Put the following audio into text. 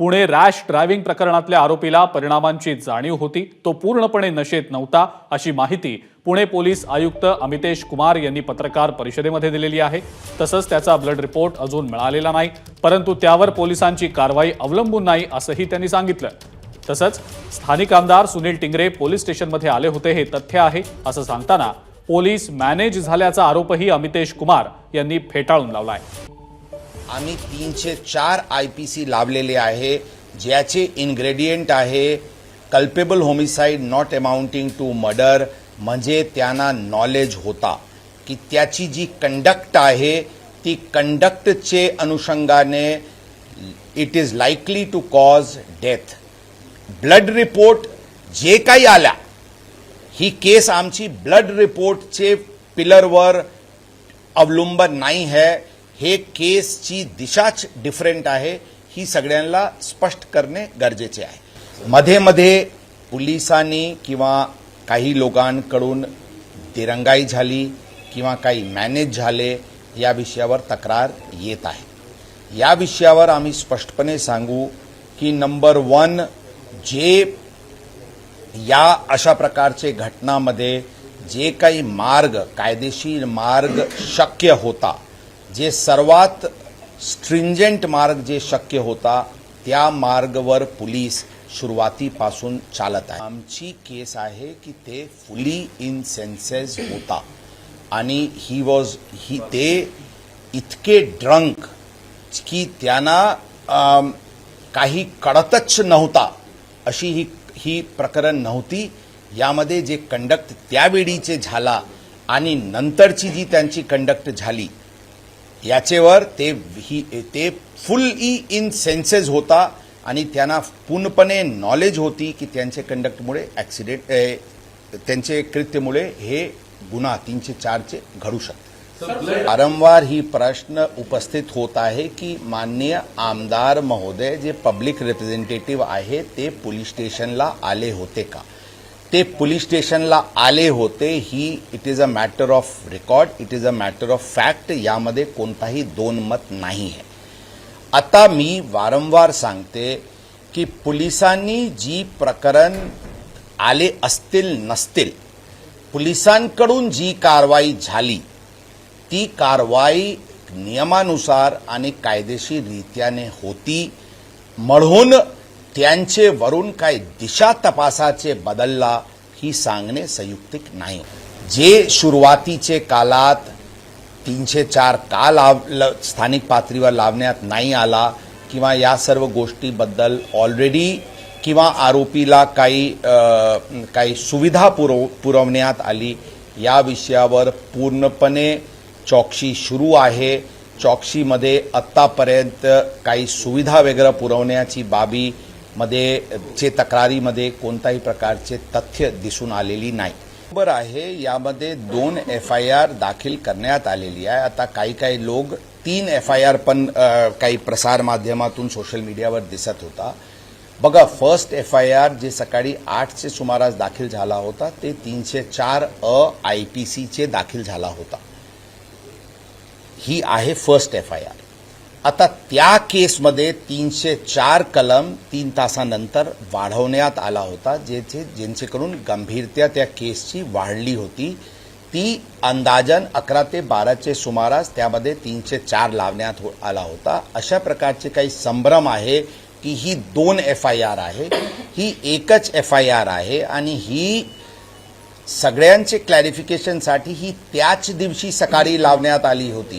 Pune rash driving प्रकरणातल्या आरोपीला परिणामांची जाणीव होती. तो पूर्णपणे नशेत नव्हता अशी माहिती पुणे पोलीस आयुक्त अमितेश कुमार यांनी पत्रकार परिषदेमध्ये दिलेली आहे. तसंच त्याचा ब्लड रिपोर्ट अजून मिळालेला नाही परंतु त्यावर पोलिसांची कारवाई अवलंबून नाही असंही त्यांनी सांगितलं. तसंच स्थानिक आमदार सुनील टिंगरे पोलीस स्टेशनमध्ये आले होते हे तथ्य आहे असं सांगताना पोलीस मॅनेज झाल्याचा आरोपही अमितेश कुमार यांनी फेटाळून लावला आहे आम्ही तीनशे चार आय पी सी लावलेले आहे ज्याचे इन्ग्रेडियंट आहे culpable homicide not amounting to murder म्हणजे त्यांना नॉलेज होता की त्याची जी कंडक्ट आहे ती कंडक्टचे अनुषंगाने it is likely to cause death blood report जे काही आल्या ही केस आमची ब्लड रिपोर्टचे पिलरवर अवलंबन नाही है हे केसची दिशाच डिफरंट आहे ही सगळ्यांना स्पष्ट करणे गरजेचे आहे. मध्ये मध्ये पोलिसांनी किंवा काही लोकांकडून दिरंगाई झाली किंवा काही मॅनेज झाले या विषयावर तक्रार येत आहे. या विषयावर आम्ही स्पष्टपणे सांगू की नंबर वन जे या अशा प्रकारचे घटनामध्ये जे काही मार्ग कायदेशीर मार्ग शक्य होता जे सर्वात स्ट्रिंजंट मार्ग जे शक्य होता त्या मार्गवर पोलीस सुरुवातीपासून चालत आहे आमची केस आहे की ते फुली इन सेन्सेस होता. आणि ही वॉज ही ते इतके ड्रंक की त्यांना काही कळतच नव्हता. अशी ही ही प्रकरण नव्हती. यामध्ये जे कंडक्ट त्यावेळीचे झाला आणि नंतरची जी त्यांची कंडक्ट झाली याचेवर ते ही ते फुल इन सेन्सेस होता आणि त्यांना पूर्णपणे नॉलेज होती की त्यांचे कंडक्टमुळे ॲक्सिडेंट त्यांचे कृत्यमुळे हे गुन्हा तीनशे चारचे घडू शकते वारंवार ही प्रश्न उपस्थित होत आहे की माननीय आमदार महोदय जे पब्लिक रिप्रेझेंटेटिव्ह आहे ते पोलीस स्टेशनला आले होते का? ते पोलीस स्टेशनला आले होते ही it is a matter of record it is a matter of fact यामध्ये कोणताही दोन मत नाही आहे. आता मी वारंवार सांगते की पोलिसांनी जी प्रकरण आले असतील नसतील पोलिसांकडून जी कारवाई झाली ती कारवाई नियमानुसार आणि कायदेशीररित्याने होती म्हणून त्यांचे वरून काय दिशा तपासाचे बदलला ही सांगणे संयुक्तिक नाही. जे सुरुवातीचे कालात तीनशे चार का लाव स्थानिक पातळीवर लावण्यात नाही आला किंवा या सर्व गोष्टीबद्दल ऑलरेडी किंवा आरोपीला काही काही सुविधा पुरव पुरवण्यात आली या विषयावर पूर्णपणे चौकशी सुरू आहे. चौकशीमध्ये आत्तापर्यंत काही सुविधा वगैरे पुरवण्याची बाबी मध्ये चे तक्रारीमध्ये कोणताही प्रकारचे तथ्य दिसून आलेली नाही. बरोबर आहे यामध्ये दोन एफ आय आर दाखल करण्यात आलेली आहे. आता काही काही लोक तीन एफ आय आर पण काही प्रसार माध्यमातून सोशल मीडियावर दिसत होता. बघा first F I R J सकाळी आठचे सुमारास दाखल झाला होता ते तीनशे चार अ आय पी सीचे दाखल झाला होता. ही आहे फर्स्ट एफ आय आर आता त्या केसमध्ये तीनशे चार कलम तीन तासानंतर वाढवण्यात आला होता जे ज्यांचेकडून गंभीरता त्या केसची वाढली होती. ती अंदाजन अकरा ते बाराचे सुमारास त्यामध्ये तीनशे चार लावण्यात हो- आला होता. अशा प्रकारचे काही संभ्रम आहे की ही दोन एफ आय आर आहे ही एकच एफ आय आर आहे आणि ही सगळ्यांचे क्लॅरिफिकेशनसाठी ही त्याच दिवशी सकाळी लावण्यात आली होती.